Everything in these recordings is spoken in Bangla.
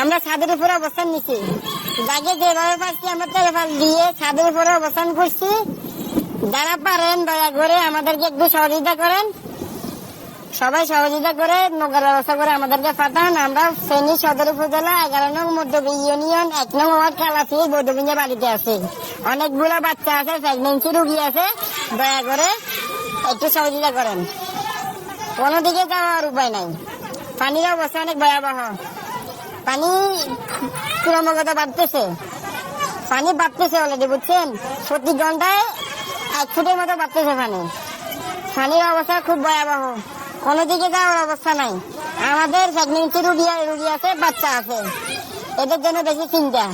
আমরা ছাদের উপরে অবস্থান নিছি। যাকে যেভাবে পাচ্ছি আমরা তেলেফাল দিয়ে ছাদের উপরে অবস্থান করছি। যারা পারেন, দয়া করে আমাদেরকে একটু সহযোগিতা করেন। সবাই সহযোগিতা করে নৌকার ব্যবস্থা করে আমাদেরকে পাঠান। আমরা ফেনী সদর উপজেলা এগারো নং মধ্যবী ইউনিয়ন এক নং ওয়ার্ড কালাসি বৌদ্ধবিঞ্জা বাড়িতে আছে। অনেকগুলো বাচ্চা আছে প্রেগনেন্সি রুগী আছে। দয়া করে একটু সহযোগিতা করেন। কোনো দিকে যাওয়ার উপায় নাই। পানির অবস্থা অনেক ভয়াবহ। পানি ক্রমাগত বাড়তেছে পানি বাড়তেছে অলরেডি বুঝছেন? প্রতি ঘন্টায় এক ফুটের মতো বাড়তেছে পানি। পানির অবস্থা খুব ভয়াবহ। কোনো দিকে যাওয়ার অবস্থা নাই। আমাদের প্রেগনেন্সি রুগী রুগী আছে, বাচ্চা আছে। এদের জন্য বেশি চিন্তা।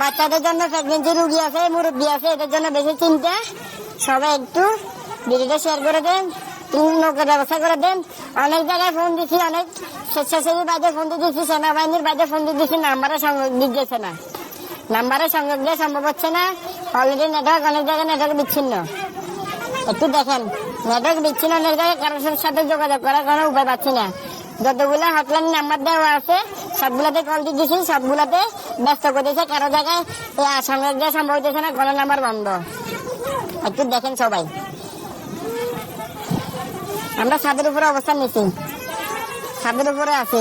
বাচ্চাদের জন্য প্রেগনেন্সি রুগী আছে, মুরব্বী আছে, এদের জন্য বেশি চিন্তা। সবাই একটু ভিডিওটা শেয়ার করে দেন। নৌকার ব্যবস্থা করে দেন। অনেক জায়গায় ফোন দিচ্ছি অনেক স্বেচ্ছাসেবী বাইরে ফোন দিয়ে দিচ্ছি সেনাবাহিনীর বাইরে ফোন দিয়ে দিচ্ছি নাম্বারে সংযোগ দিচ্ছে না। নাম্বারে সংযোগ দিয়ে সম্ভব হচ্ছে না। অলরেডি নেটওয়ার্ক অনেক জায়গায় নেটওয়ার্ক বিচ্ছিন্ন। একটু দেখেন নেটওয়ার্ক বিচ্ছিন্ন অনেক জায়গায় কারোর সাথে যোগাযোগ করার কোনো উপায় পাচ্ছি না। যতগুলো হটলাইন নাম্বার দেওয়া আছে, সবগুলাতে কল দিচ্ছি সবগুলাতে ব্যস্ত করে দিয়েছে, কারও জায়গায় সংযোগ দেওয়া সম্ভব হচ্ছে না, কোনো নাম্বার বন্ধ। একটু দেখেন সবাই। আমরা ছাদের উপরে অবস্থান নিছি। ছাদের উপরে আছি।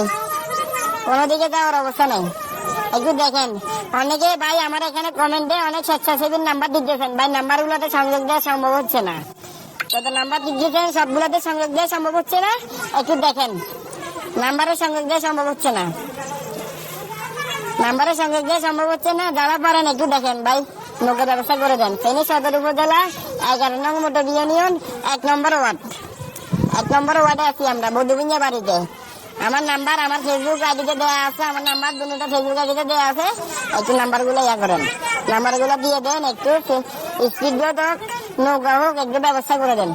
কোনো দিকে যাওয়ার অবস্থা নেই। একটু দেখেন। অনেকে ভাই আমার এখানে কমেন্ট কমেন্টে অনেক স্বেচ্ছাসেবীর নাম্বার দিতেছেন। ভাই নাম্বার গুলোতে সংযোগ দেওয়া সম্ভব হচ্ছে না। যত নাম্বার দিতেছেন, সবগুলোতে সংযোগ দেওয়া সম্ভব হচ্ছে না। একটু দেখেন। নাম্বারের সংযোগ দেওয়া সম্ভব হচ্ছে না। নাম্বারের সংযোগ দেওয়া সম্ভব হচ্ছে না। যারা পারেন, একটু দেখেন। ভাই, নৌকার ব্যবস্থা করে দেন। ফেনী সদর উপজেলা, এগারো নং মোটর ইউনিয়ন, এক নম্বর ওয়ার্ড। এক নম্বর ওয়ার্ডে আছি আমরা বধুবিঞ্জা বাড়িতে। আমার নাম্বার আমার ফেসবুক আইডিতে দেওয়া আছে, আমার নাম্বার দুটো ফেসবুক আইডিতে দেওয়া আছে। একটু নাম্বারগুলো ইয়া করেন। নাম্বারগুলো দিয়ে দেন, একটু স্পিড বোট হোক নৌকা হোক, একটু ব্যবস্থা করে দেন।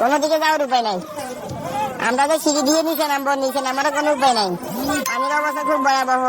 কোনো দিকে যাওয়ার উপায় নাই। আমরা তো সিঁড়ি দিয়ে নিচে নাম্বার নিচে নামারও কোনো উপায় নাই। পানির অবস্থা খুব ভয়াবহ।